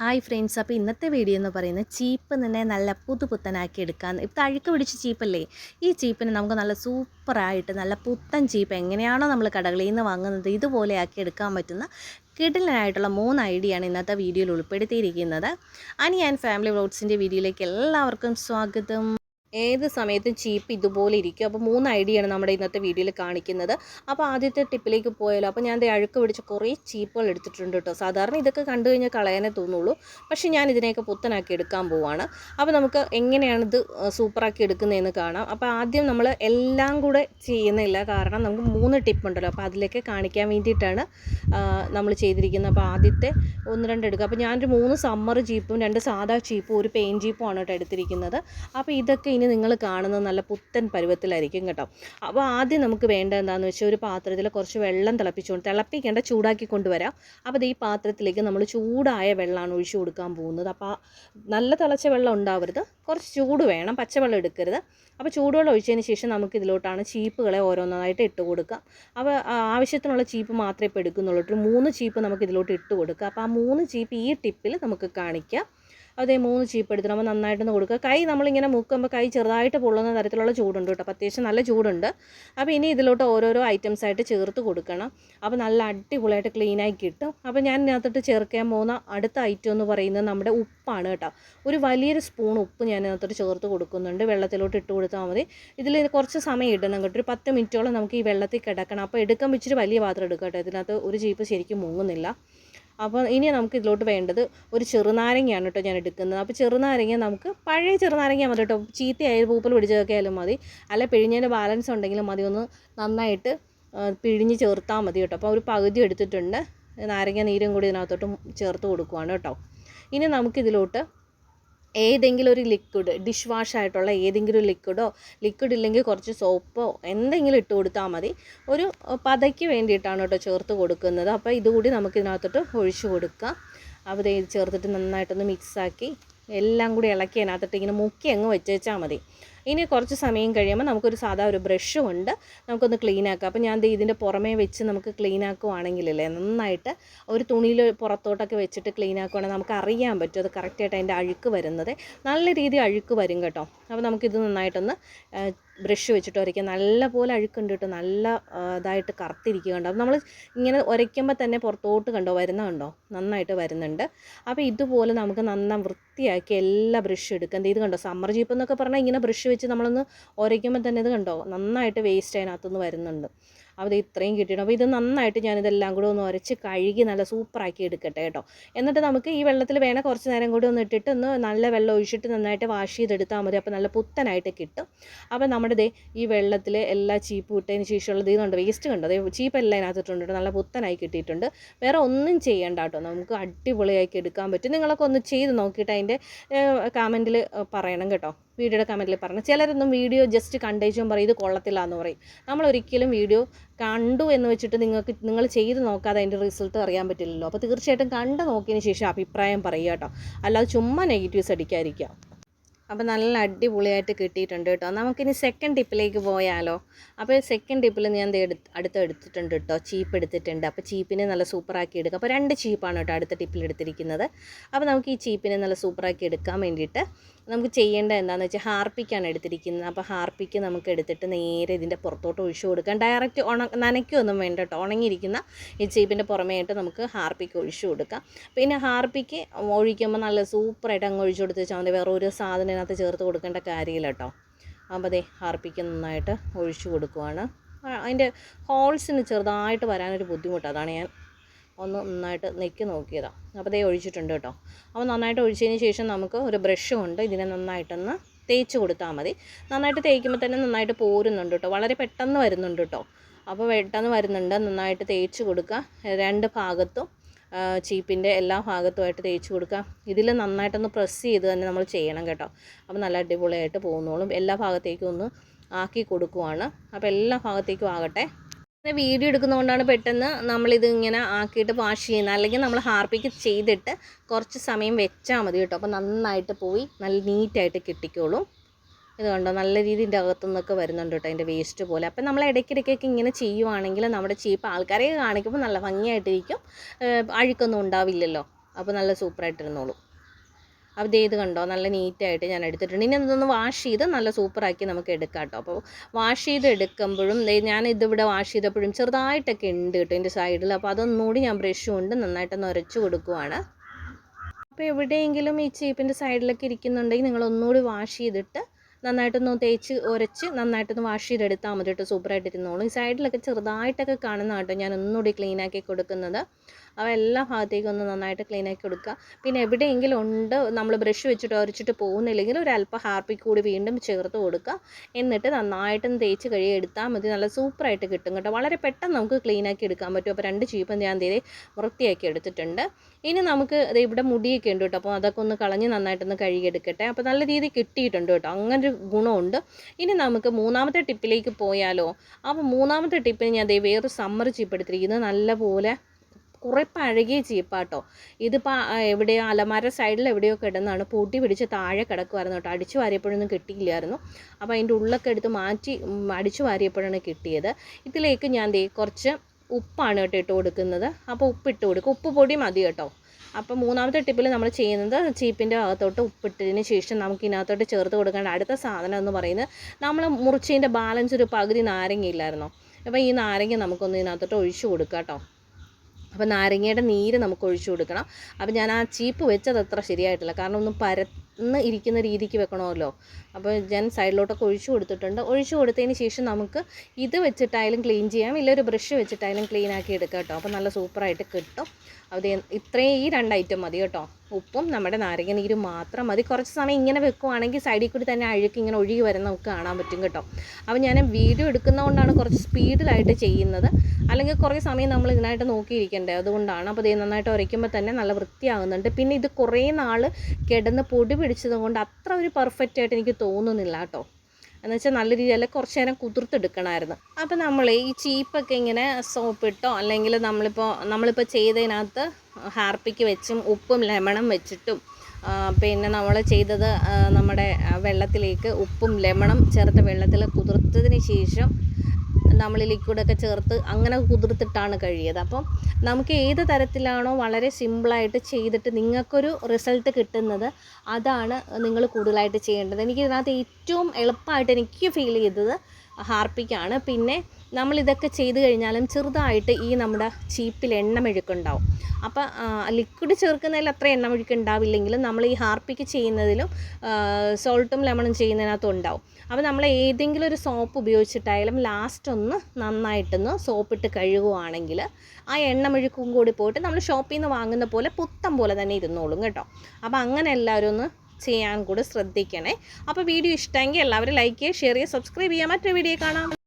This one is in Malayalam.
ഹായ് ഫ്രണ്ട്സ് അപ്പോൾ ഇന്നത്തെ വീഡിയോ എന്ന് പറയുന്നത് ചീപ്പ് നിന്നെ നല്ല പുതുപുത്തനാക്കി എടുക്കാൻ. ഇപ്പോൾ അഴുക്ക് പിടിച്ച ചീപ്പല്ലേ? ഈ ചീപ്പിന് നമുക്ക് നല്ല സൂപ്പറായിട്ട് നല്ല പുത്തൻ ചീപ്പ് എങ്ങനെയാണോ നമ്മൾ കടകളിൽ നിന്ന് വാങ്ങുന്നത് ഇതുപോലെ ആക്കി എടുക്കാൻ പറ്റുന്ന കിടിലനായിട്ടുള്ള മൂന്ന് ഐഡിയ ആണ് ഇന്നത്തെ വീഡിയോയിൽ ഉൾപ്പെടുത്തിയിരിക്കുന്നത്. അനി ആൻഡ് ഫാമിലി വ്ലോഗ്സിന്റെ വീഡിയോയിലേക്ക് എല്ലാവർക്കും സ്വാഗതം. ഏത് സമയത്തും ചീപ്പ് ഇതുപോലെ ഇരിക്കും. അപ്പോൾ മൂന്ന് ഐഡിയയാണ് നമ്മുടെ ഇന്നത്തെ വീഡിയോയിൽ കാണിക്കുന്നത്. അപ്പോൾ ആദ്യത്തെ ടിപ്പിലേക്ക് പോയാലോ. അപ്പോൾ ഞാൻ അഴുക്ക് പിടിച്ച് കുറേ ചീപ്പുകൾ എടുത്തിട്ടുണ്ട് കേട്ടോ. സാധാരണ ഇതൊക്കെ കണ്ടു കഴിഞ്ഞാൽ കളയാനേ തോന്നുള്ളൂ. പക്ഷേ ഞാൻ ഇതിനെയൊക്കെ പുത്തനാക്കി എടുക്കാൻ പോവാണ്. അപ്പോൾ നമുക്ക് എങ്ങനെയാണ് ഇത് സൂപ്പറാക്കി എടുക്കുന്നതെന്ന് കാണാം. അപ്പോൾ ആദ്യം നമ്മൾ എല്ലാം കൂടെ ചെയ്യുന്നില്ല കാരണം നമുക്ക് മൂന്ന് ടിപ്പ് ഉണ്ടല്ലോ. അപ്പോൾ അതിലേക്ക് കാണിക്കാൻ വേണ്ടിയിട്ടാണ് നമ്മൾ ചെയ്തിരിക്കുന്നത്. അപ്പോൾ ആദ്യത്തെ ഒന്ന് രണ്ട് എടുക്കുക. അപ്പോൾ ഞാനൊരു മൂന്ന് സമ്മർ ചീപ്പും രണ്ട് സാധാ ചീപ്പും ഒരു പെയിൻ ചീപ്പും ആണ് കേട്ടോ എടുത്തിരിക്കുന്നത്. അപ്പോൾ ഇതൊക്കെ ഇനി നിങ്ങൾ കാണുന്നത് നല്ല പുത്തൻ പരുവത്തിലായിരിക്കും കേട്ടോ. അപ്പോൾ ആദ്യം നമുക്ക് വേണ്ട എന്താണെന്ന് വെച്ചാൽ ഒരു പാത്രത്തിൽ കുറച്ച് വെള്ളം തിളപ്പിച്ചുകൊണ്ട് തിളപ്പിക്കേണ്ട ചൂടാക്കി കൊണ്ടുവരാം. അപ്പോൾ ഈ പാത്രത്തിലേക്ക് നമ്മൾ ചൂടായ വെള്ളമാണ് ഒഴിച്ചു കൊടുക്കാൻ പോകുന്നത്. അപ്പോൾ നല്ല തിളച്ച വെള്ളം ഉണ്ടാവരുത്. കുറച്ച് ചൂട് വേണം. പച്ചവെള്ളം എടുക്കരുത്. അപ്പോൾ ചൂടുവെള്ളം ഒഴിച്ചതിന് ശേഷം നമുക്ക് ഇതിലോട്ടാണ് ചീപ്പുകളെ ഓരോന്നായിട്ട് ഇട്ട് കൊടുക്കാം അപ്പോൾ ആവശ്യത്തിനുള്ള ചീപ്പ് മാത്രമേ ഇപ്പോൾ എടുക്കുന്നുള്ളൂ. ഒരു മൂന്ന് ചീപ്പ് നമുക്ക് ഇതിലോട്ട് ഇട്ട് കൊടുക്കുക. അപ്പോൾ ആ മൂന്ന് ചീപ്പ് ഈ ടിപ്പിൽ നമുക്ക് കാണിക്കാം. അതേ മൂന്ന് ചീപ്പ് എടുത്തിട്ട് നമ്മൾ നന്നായിട്ടൊന്ന് കൊടുക്കുക. കൈ നമ്മളിങ്ങനെ മുക്കുമ്പോൾ കൈ ചെറുതായിട്ട് പൊള്ളുന്ന തരത്തിലുള്ള ചൂടുണ്ട് കേട്ടോ. അപ്പോൾ അത്യാവശ്യം നല്ല ചൂടുണ്ട്. അപ്പോൾ ഇനി ഇതിലോട്ട് ഓരോരോ ഐറ്റംസ് ആയിട്ട് ചേർത്ത് കൊടുക്കണം. അപ്പോൾ നല്ല അടിപൊളിയായിട്ട് ക്ലീനായി കിട്ടും. അപ്പോൾ ഞാൻ ഇതിനകത്തോട്ട് ചേർക്കാൻ പോകുന്ന അടുത്ത ഐറ്റം എന്ന് പറയുന്നത് നമ്മുടെ ഉപ്പാണ് കേട്ടോ. ഒരു വലിയൊരു സ്പൂൺ ഉപ്പ് ഞാൻ ഇതിനകത്തോട്ട് ചേർത്ത് കൊടുക്കുന്നുണ്ട്. വെള്ളത്തിലോട്ട് ഇട്ട് കൊടുത്താൽ മതി. ഇതിൽ കുറച്ച് സമയം ഇടണം കേട്ടോ. ഒരു പത്ത് മിനിറ്റോളം നമുക്ക് ഈ വെള്ളത്തിൽ കിടക്കണം. അപ്പോൾ എടുക്കാൻ വെച്ചിട്ട് വലിയ പാത്രം എടുക്കാം കേട്ടോ. ഇതിനകത്ത് ഒരു ചീപ്പ് ശരിക്കും മുങ്ങുന്നില്ല. അപ്പോൾ ഇനി നമുക്ക് ഇതിലോട്ട് വേണ്ടത് ഒരു ചെറുനാരങ്ങയാണ് കേട്ടോ ഞാൻ എടുക്കുന്നത്. അപ്പോൾ ചെറുനാരങ്ങ നമുക്ക് പഴയ ചെറുനാരങ്ങ മതി കേട്ടോ. ചീത്തയായാലും പൂപ്പൽ പിടിച്ചതൊക്കെ ആയാലും മതി. അല്ല പിഴിഞ്ഞതിന്റെ ബാലൻസ് ഉണ്ടെങ്കിലും മതി. ഒന്ന് നന്നായിട്ട് പിഴിഞ്ഞ് ചേർത്താൽ മതി കേട്ടോ. അപ്പോൾ ഒരു പകുതി എടുത്തിട്ടുണ്ട്. നാരങ്ങ നീരും കൂടി ഇതിനകത്തോട്ട് ചേർത്ത് കൊടുക്കുവാണ് കേട്ടോ. ഇനി നമുക്കിതിലോട്ട് ഏതെങ്കിലും ഒരു ലിക്വിഡ് ഡിഷ് വാഷ് ആയിട്ടുള്ള ഏതെങ്കിലും ഒരു ലിക്വിഡോ ലിക്വിഡ് ഇല്ലെങ്കിൽ കുറച്ച് സോപ്പോ എന്തെങ്കിലും ഇട്ട് കൊടുത്താൽ മതി. ഒരു പതയ്ക്ക് വേണ്ടിയിട്ടാണ് കേട്ടോ ചേർത്ത് കൊടുക്കുന്നത്. അപ്പോൾ ഇതുകൂടി നമുക്ക് ഇതിനകത്തോട്ട് ഒഴിച്ചു കൊടുക്കാം. അപ്പോൾ ഇത് ചേർത്തിട്ട് നന്നായിട്ടൊന്ന് മിക്സാക്കി എല്ലാം കൂടി ഇളക്കി അതിനകത്തിട്ട് ഇങ്ങനെ മുക്കി അങ്ങ് വെച്ചേച്ചാൽ മതി. ഇനി കുറച്ച് സമയം കഴിയുമ്പോൾ നമുക്കൊരു സാധാ ഒരു ബ്രഷും ഉണ്ട് നമുക്കൊന്ന് ക്ലീൻ ആക്കാം. അപ്പോൾ ഞാൻ ഇതിന്റെ പുറമേ വെച്ച് നമുക്ക് ക്ലീൻ ആക്കുവാണെങ്കിലല്ലേ നന്നായിട്ട് ഒരു തുണിയിൽ പുറത്തോട്ടൊക്കെ വെച്ചിട്ട് ക്ലീൻ ആക്കുവാണെങ്കിൽ നമുക്ക് അറിയാൻ പറ്റും അത് കറക്റ്റായിട്ട് അതിന്റെ അഴുക്ക് വരുന്നത്. നല്ല രീതിയിൽ അഴുക്ക് വരും കേട്ടോ. അപ്പോൾ നമുക്കിത് നന്നായിട്ടൊന്ന് ബ്രഷ് വെച്ചിട്ട് ഉരയ്ക്കുക നല്ല പോലെ അഴുക്കുണ്ട് കേട്ടോ. നല്ല ഇതായിട്ട് കറുത്തിരിക്കുക കണ്ടോ. നമ്മൾ ഇങ്ങനെ ഉരയ്ക്കുമ്പോൾ തന്നെ പുറത്തോട്ട് കണ്ടോ വരുന്നുണ്ടോ നന്നായിട്ട് വരുന്നുണ്ട്. അപ്പോൾ ഇതുപോലെ നമുക്ക് നന്നായി വൃത്തിയാക്കി എല്ലാ ബ്രഷ് എടുക്കുന്നത് ഇത് കണ്ടോ സമ്മർ ജീപ്പ് എന്നൊക്കെ പറഞ്ഞാൽ ഇങ്ങനെ ബ്രഷ് വെച്ച് നമ്മളൊന്ന് ഉരയ്ക്കുമ്പോൾ തന്നെ ഇത് കണ്ടോ? നന്നായിട്ട് വേസ്റ്റ് അതിനകത്തുനിന്ന് വരുന്നുണ്ട്. അപ്പോൾ ഇത്രയും കിട്ടിയിട്ടുണ്ട്. അപ്പോൾ ഇത് നന്നായിട്ട് ഞാനിതെല്ലാം കൂടെ ഒന്ന് ഉരച്ച് കഴുകി നല്ല സൂപ്പറാക്കി എടുക്കട്ടെ കേട്ടോ. എന്നിട്ട് നമുക്ക് ഈ വെള്ളത്തിൽ വേണേൽ കുറച്ച് നേരം കൂടി ഒന്ന് ഇട്ടിട്ട് ഒന്ന് നല്ല വെള്ളം ഒഴിച്ചിട്ട് നന്നായിട്ട് വാഷ് ചെയ്തെടുത്താൽ മതി. അപ്പോൾ നല്ല പുത്തനായിട്ട് കിട്ടും. അപ്പോൾ നമ്മുടെ ദേ ഈ വെള്ളത്തിൽ എല്ലാ ചീപ്പ് വിട്ടതിന് ശേഷമുള്ളത് ഇതുണ്ട് വേസ്റ്റ് കണ്ടോ? അതേ ചീപ്പ് എല്ലാം അതിനകത്തിട്ടുണ്ട് നല്ല പുത്തനായി കിട്ടിയിട്ടുണ്ട്. വേറെ ഒന്നും ചെയ്യേണ്ട കേട്ടോ. നമുക്ക് അടിപൊളിയാക്കി എടുക്കാൻ പറ്റും. നിങ്ങളൊക്കെ ഒന്ന് ചെയ്ത് നോക്കിയിട്ട് അതിന്റെ കമന്റിൽ പറയണം കേട്ടോ. വീഡിയോയുടെ കമന്റിൽ പറഞ്ഞു ചിലരൊന്നും വീഡിയോ ജസ്റ്റ് കണ്ടേച്ചും പറയും ഇത് കൊള്ളത്തില്ല എന്ന് പറയും. നമ്മളൊരിക്കലും വീഡിയോ കണ്ടു എന്ന് വെച്ചിട്ട് നിങ്ങൾക്ക് നിങ്ങൾ ചെയ്ത് നോക്കാതെ അതിന്റെ റിസൾട്ട് അറിയാൻ പറ്റില്ലല്ലോ. അപ്പോൾ തീർച്ചയായിട്ടും കണ്ട് നോക്കിയതിന് ശേഷം അഭിപ്രായം പറയുക കേട്ടോ. അല്ലാതെ ചുമ്മാ നെഗറ്റീവ്സ് അടിക്കാതിരിക്കുക. അപ്പോൾ നല്ല അടിപൊളിയായിട്ട് കിട്ടിയിട്ടുണ്ട് കേട്ടോ. നമുക്കിനി സെക്കൻഡ് ടിപ്പിലേക്ക് പോയാലോ? അപ്പോൾ സെക്കൻഡ് ടിപ്പിൽ ഞാൻ എടുത്ത് അടുത്ത് എടുത്തിട്ടുണ്ട് കേട്ടോ. ചീപ്പ് എടുത്തിട്ടുണ്ട്. അപ്പോൾ ചീപ്പിനെ നല്ല സൂപ്പറാക്കി എടുക്കുക അപ്പോൾ രണ്ട് ചീപ്പാണ് കേട്ടോ അടുത്ത ടിപ്പിൽ എടുത്തിരിക്കുന്നത്. അപ്പോൾ നമുക്ക് ഈ ചീപ്പിനെ നല്ല സൂപ്പറാക്കി എടുക്കാൻ വേണ്ടിയിട്ട് നമുക്ക് ചെയ്യേണ്ട എന്താണെന്ന് വെച്ചാൽ ഹാർപ്പിക്കാണ് എടുത്തിരിക്കുന്നത്. അപ്പോൾ ഹാർപ്പിക്ക് നമുക്ക് എടുത്തിട്ട് നേരെ ഇതിന്റെ പുറത്തോട്ട് ഒഴിച്ചു കൊടുക്കാം. ഡയറക്റ്റ് ഉണ നനയ്ക്കൊന്നും വേണ്ട കേട്ടോ. ഉണങ്ങിയിരിക്കുന്ന ഈ ചീപ്പിന്റെ പുറമേയായിട്ട് നമുക്ക് ഹാർപ്പിക്ക് ഒഴിച്ചു കൊടുക്കാം. പിന്നെ ഹാർപ്പിക്ക് ഒഴിക്കുമ്പോൾ നല്ല സൂപ്പറായിട്ട് അങ്ങ് ഒഴിച്ചു കൊടുത്ത് വെച്ചാൽ വേറെ ഒരു സാധനം ഇതിനകത്ത് ചേർത്ത് കൊടുക്കേണ്ട കാര്യമില്ല കേട്ടോ. അപ്പോൾ അതേ ഹാർപ്പിക്ക് നന്നായിട്ട് ഒഴിച്ചു കൊടുക്കുവാണ്. അതിന്റെ ഹോൾസിന് ചെറുതായിട്ട് വരാനൊരു ബുദ്ധിമുട്ട്. അതാണ് ഞാൻ ഒന്ന് നന്നായിട്ട് നെക്കി നോക്കിയതാണ് അപ്പോൾ ദേ ഒഴിച്ചിട്ടുണ്ട് കേട്ടോ. അപ്പോൾ നന്നായിട്ട് ഒഴിച്ചതിന് ശേഷം നമുക്ക് ഒരു ബ്രഷ് കൊണ്ട് ഇതിനെ നന്നായിട്ടൊന്ന് തേച്ച് കൊടുത്താൽ മതി. നന്നായിട്ട് തേക്കുമ്പോൾ തന്നെ നന്നായിട്ട് പോരുന്നുണ്ട് കേട്ടോ. വളരെ പെട്ടെന്ന് വരുന്നുണ്ട് കേട്ടോ. അപ്പോൾ പെട്ടെന്ന് വരുന്നുണ്ട്. നന്നായിട്ട് തേച്ച് കൊടുക്കുക. രണ്ട് ഭാഗത്തും ചീപ്പിന്റെ എല്ലാ ഭാഗത്തുമായിട്ട് തേച്ച് കൊടുക്കുക. ഇതിൽ നന്നായിട്ടൊന്ന് പ്രസ് ചെയ്ത് തന്നെ നമ്മൾ ചെയ്യണം കേട്ടോ. അപ്പോൾ നല്ല അടിപൊളിയായിട്ട് പോകുന്നോളും. എല്ലാ ഭാഗത്തേക്കും ഒന്ന് ആക്കി കൊടുക്കുവാണ്. അപ്പോൾ എല്ലാ ഭാഗത്തേക്കും ആകട്ടെ. പിന്നെ വീഡിയോ എടുക്കുന്നതുകൊണ്ടാണ് പെട്ടെന്ന് നമ്മളിത് ഇങ്ങനെ ആക്കിയിട്ട് വാഷ് ചെയ്യുന്നത്. അല്ലെങ്കിൽ നമ്മൾ ഹാർപ്പിക്ക് ചെയ്തിട്ട് കുറച്ച് സമയം വെച്ചാൽ മതി കേട്ടോ. അപ്പോൾ നന്നായിട്ട് പോയി നല്ല നീറ്റായിട്ട് കിട്ടിക്കോളും. ഇത് കണ്ടോ? നല്ല രീതിന്റെ അകത്തു നിന്നൊക്കെ വരുന്നുണ്ട് കേട്ടോ അതിന്റെ വേസ്റ്റ് പോലെ. അപ്പം നമ്മൾ ഇടയ്ക്കിടയ്ക്കൊക്കെ ഇങ്ങനെ ചെയ്യുവാണെങ്കിൽ നമ്മുടെ ചീപ്പ് ആൾക്കാരെ കാണിക്കുമ്പോൾ നല്ല ഭംഗിയായിട്ടിരിക്കും. അഴുക്കൊന്നും ഉണ്ടാവില്ലല്ലോ. അപ്പോൾ നല്ല സൂപ്പറായിട്ടിരുന്നോളൂ അപ്പോൾ ഇത് കണ്ടോ? നല്ല നീറ്റായിട്ട് ഞാൻ എടുത്തിട്ടുണ്ട്. ഇനി അതൊന്ന് വാഷ് ചെയ്ത് നല്ല സൂപ്പറാക്കി നമുക്ക് എടുക്കാം കേട്ടോ. അപ്പോൾ വാഷ് ചെയ്ത് എടുക്കുമ്പോഴും ഞാൻ ഇതിവിടെ വാഷ് ചെയ്തപ്പോഴും ചെറുതായിട്ടൊക്കെ ഉണ്ട് കേട്ടോ എന്റെ സൈഡിൽ അപ്പോൾ അതൊന്നുകൂടി ഞാൻ ബ്രഷ് കൊണ്ട് നന്നായിട്ടൊന്ന് ഉരച്ച് കൊടുക്കുവാണ്. അപ്പോൾ എവിടെയെങ്കിലും ഈ ചീപ്പിന്റെ സൈഡിലൊക്കെ ഇരിക്കുന്നുണ്ടെങ്കിൽ നിങ്ങൾ ഒന്നുകൂടി വാഷ് ചെയ്തിട്ട് നന്നായിട്ടൊന്ന് തേച്ച് ഉരച്ച് നന്നായിട്ടൊന്ന് വാഷ് ചെയ്തെടുത്താൽ മതി കേട്ടോ. സൂപ്പറായിട്ട് ഇരുന്നോളൂ. ഈ സൈഡിലൊക്കെ ചെറുതായിട്ടൊക്കെ കാണുന്ന കേട്ടോ ഞാൻ ഒന്നുകൂടി ക്ലീൻ ആക്കി കൊടുക്കുന്നത്. അവ എല്ലാ ഭാഗത്തേക്കും ഒന്ന് നന്നായിട്ട് ക്ലീൻ ആക്കി കൊടുക്കുക. പിന്നെ എവിടെയെങ്കിലും ഉണ്ട് നമ്മൾ ബ്രഷ് വെച്ചിട്ട് ഉരച്ചിട്ട് പോകുന്നില്ലെങ്കിൽ ഒരു അല്പം ഹാർപ്പിക് കൂടി വീണ്ടും ചേർത്ത് കൊടുക്കുക. എന്നിട്ട് നന്നായിട്ടൊന്ന് തേച്ച് കഴുകി എടുത്താൽ മതി. നല്ല സൂപ്പറായിട്ട് കിട്ടും കേട്ടോ. വളരെ പെട്ടെന്ന് നമുക്ക് ക്ലീൻ ആക്കി എടുക്കാൻ പറ്റും. അപ്പോൾ രണ്ട് ചീപ്പും ഞാൻ തീരെ വൃത്തിയാക്കി എടുത്തിട്ടുണ്ട്. ഇനി നമുക്ക് ഇവിടെ മുടിയൊക്കെ ഉണ്ട് കേട്ടോ. അപ്പോൾ അതൊക്കെ ഒന്ന് കളഞ്ഞ് നന്നായിട്ടൊന്ന് കഴുകിയെടുക്കട്ടെ അപ്പോൾ നല്ല രീതിയിൽ കിട്ടിയിട്ടുണ്ട് കേട്ടോ. അങ്ങനെ ഒരു ഗുണമുണ്ട്. ഇനി നമുക്ക് മൂന്നാമത്തെ ടിപ്പിലേക്ക് പോയാലോ? അപ്പോൾ മൂന്നാമത്തെ ടിപ്പിന് ഞാൻ ദേ വേറൊരു സമ്മർ ചീപ്പ് എടുത്തിരിക്കുന്നത് നല്ലപോലെ കുറേ പഴകിയ ചീപ്പാട്ടോ. ഇതിപ്പോൾ എവിടെയോ അലമാര സൈഡിൽ എവിടെയോ കിടന്നാണ് പൊട്ടി പിടിച്ച് താഴെ കിടക്കുമായിരുന്നു കേട്ടോ. അടിച്ചു വാരിയപ്പോഴൊന്നും കിട്ടിയില്ലായിരുന്നു. അപ്പോൾ അതിന്റെ ഉള്ളൊക്കെ എടുത്ത് മാറ്റി അടിച്ചു വാരിയപ്പോഴാണ് കിട്ടിയത്. ഇതിലേക്ക് ഞാൻ കുറച്ച് ഉപ്പാണ് കേട്ടോ ഇട്ട് കൊടുക്കുന്നത്. അപ്പോൾ ഉപ്പിട്ട് കൊടുക്കും. ഉപ്പ് പൊടി മതി കേട്ടോ. അപ്പോൾ മൂന്നാമത്തെ ടിപ്പിൽ നമ്മൾ ചെയ്യുന്നത് ചീപ്പിന്റെ ഭാഗത്തോട്ട് ഉപ്പിട്ടതിന് ശേഷം നമുക്ക് ഇതിനകത്തോട്ട് ചേർത്ത് കൊടുക്കേണ്ട അടുത്ത സാധനം എന്ന് പറയുന്നത് നമ്മൾ മുറിച്ചതിന്റെ ബാലൻസ് ഒരു പകുതി നാരങ്ങ ഇല്ലായിരുന്നു? അപ്പോൾ ഈ നാരങ്ങ നമുക്കൊന്ന് ഇതിനകത്തോട്ട് ഒഴിച്ചു കൊടുക്കാം കേട്ടോ. അപ്പോൾ നാരങ്ങയുടെ നീര് നമുക്ക് ഒഴിച്ചു കൊടുക്കണം. അപ്പോൾ ഞാൻ ആ ചീപ്പ് വെച്ചത് അത്ര ശരിയായിട്ടില്ല. കാരണം ഒന്ന് പരന്ന് ഇരിക്കുന്ന രീതിക്ക് വെക്കണമല്ലോ. അപ്പോൾ ഞാൻ സൈഡിലോട്ടൊക്കെ ഒഴിച്ചു കൊടുത്തിട്ടുണ്ട്. ഒഴിച്ചു കൊടുത്തതിന് ശേഷം നമുക്ക് ഇത് വെച്ചിട്ടായാലും ക്ലീൻ ചെയ്യാം. ഇല്ല ഒരു ബ്രഷ് വെച്ചിട്ടായാലും ക്ലീൻ ആക്കി എടുക്കാം കേട്ടോ. അപ്പോൾ നല്ല സൂപ്പറായിട്ട് കിട്ടും. അത് ഇത്രയും ഈ രണ്ട് ഐറ്റം മതി കേട്ടോ. ഉപ്പും നമ്മുടെ നാരങ്ങ നീരും മാത്രം മതി. കുറച്ച് സമയം ഇങ്ങനെ വെക്കുവാണെങ്കിൽ സൈഡിൽ കൂടി തന്നെ അഴുക്ക് ഇങ്ങനെ ഒഴുകി വരുന്ന നമുക്ക് കാണാൻ പറ്റും കേട്ടോ. അപ്പോൾ ഞാൻ വീഡിയോ എടുക്കുന്നതുകൊണ്ടാണ് കുറച്ച് സ്പീഡിലായിട്ട് ചെയ്യുന്നത്. അല്ലെങ്കിൽ കുറേ സമയം നമ്മൾ ഇതിനായിട്ട് നോക്കിയിരിക്കേണ്ടത് അതുകൊണ്ടാണ്. അപ്പോൾ ഇത് നന്നായിട്ട് ഉരയ്ക്കുമ്പോൾ തന്നെ നല്ല വൃത്തിയാകുന്നുണ്ട്. പിന്നെ ഇത് കുറേ നാൾ കിടന്ന് പൊടി പിടിച്ചത് കൊണ്ട് അത്ര ഒരു പെർഫെക്റ്റ് ആയിട്ട് എനിക്ക് തോന്നുന്നില്ല കേട്ടോ. എന്ന് വെച്ചാൽ നല്ല രീതിയിൽ കുറച്ച് നേരം കുതിർത്തെടുക്കണമായിരുന്നു അപ്പോൾ നമ്മൾ ഈ ചീപ്പൊക്കെ ഇങ്ങനെ സോപ്പിട്ടോ അല്ലെങ്കിൽ നമ്മളിപ്പോൾ നമ്മളിപ്പോൾ ചെയ്തതിനകത്ത് ഹാർപ്പിക്ക് വെച്ചും ഉപ്പും ലെമണും വെച്ചിട്ടും പിന്നെ നമ്മൾ ചെയ്തത് നമ്മുടെ വെള്ളത്തിലേക്ക് ഉപ്പും ലെമണും ചേർത്ത വെള്ളത്തിൽ കുതിർത്തതിന് ശേഷം നമ്മൾ ലിക്വിഡൊക്കെ ചേർത്ത് അങ്ങനെ കുതിർത്തിട്ടാണ് കഴിയത്. അപ്പം നമുക്ക് ഏത് തരത്തിലാണോ വളരെ സിമ്പിളായിട്ട് ചെയ്തിട്ട് നിങ്ങൾക്കൊരു റിസൾട്ട് കിട്ടുന്നത് അതാണ് നിങ്ങൾ കൂടുതലായിട്ട് ചെയ്യേണ്ടത്. എനിക്ക് ഇതിനകത്ത് ഏറ്റവും എളുപ്പമായിട്ട് എനിക്ക് ഫീൽ ചെയ്തത് ഹാർപ്പിക്കാണ്. പിന്നെ നമ്മളിതൊക്കെ ചെയ്ത് കഴിഞ്ഞാലും ചെറുതായിട്ട് ഈ നമ്മുടെ ചീപ്പിൽ എണ്ണമെഴുക്കുണ്ടാവും. അപ്പോൾ ലിക്വിഡ് ചേർക്കുന്നതിൽ അത്ര എണ്ണമെഴുക്ക് ഉണ്ടാവില്ലെങ്കിലും നമ്മൾ ഈ ഹാർപ്പിക്ക് ചെയ്യുന്നതിലും സോൾട്ടും ലെമണും ചെയ്യുന്നതിനകത്തും ഉണ്ടാവും. അപ്പോൾ നമ്മൾ ഏതെങ്കിലും ഒരു സോപ്പ് ഉപയോഗിച്ചിട്ടായാലും ലാസ്റ്റ് ഒന്ന് നന്നായിട്ടൊന്ന് സോപ്പിട്ട് കഴുകുവാണെങ്കിൽ ആ എണ്ണമെഴുക്കും കൂടി പോയിട്ട് നമ്മൾ ഷോപ്പിൽ നിന്ന് വാങ്ങുന്ന പോലെ പുത്തം പോലെ തന്നെ ഇരുന്നോളും കേട്ടോ. അപ്പോൾ അങ്ങനെ എല്ലാവരും ഒന്ന് ചെയ്യാൻ കൂടി ശ്രദ്ധിക്കണേ. അപ്പോൾ വീഡിയോ ഇഷ്ടമെങ്കിൽ എല്ലാവരും ലൈക്ക് ചെയ്യുക ഷെയർ ചെയ്യുക സബ്സ്ക്രൈബ് ചെയ്യുക. മറ്റൊരു വീഡിയോ കാണാം.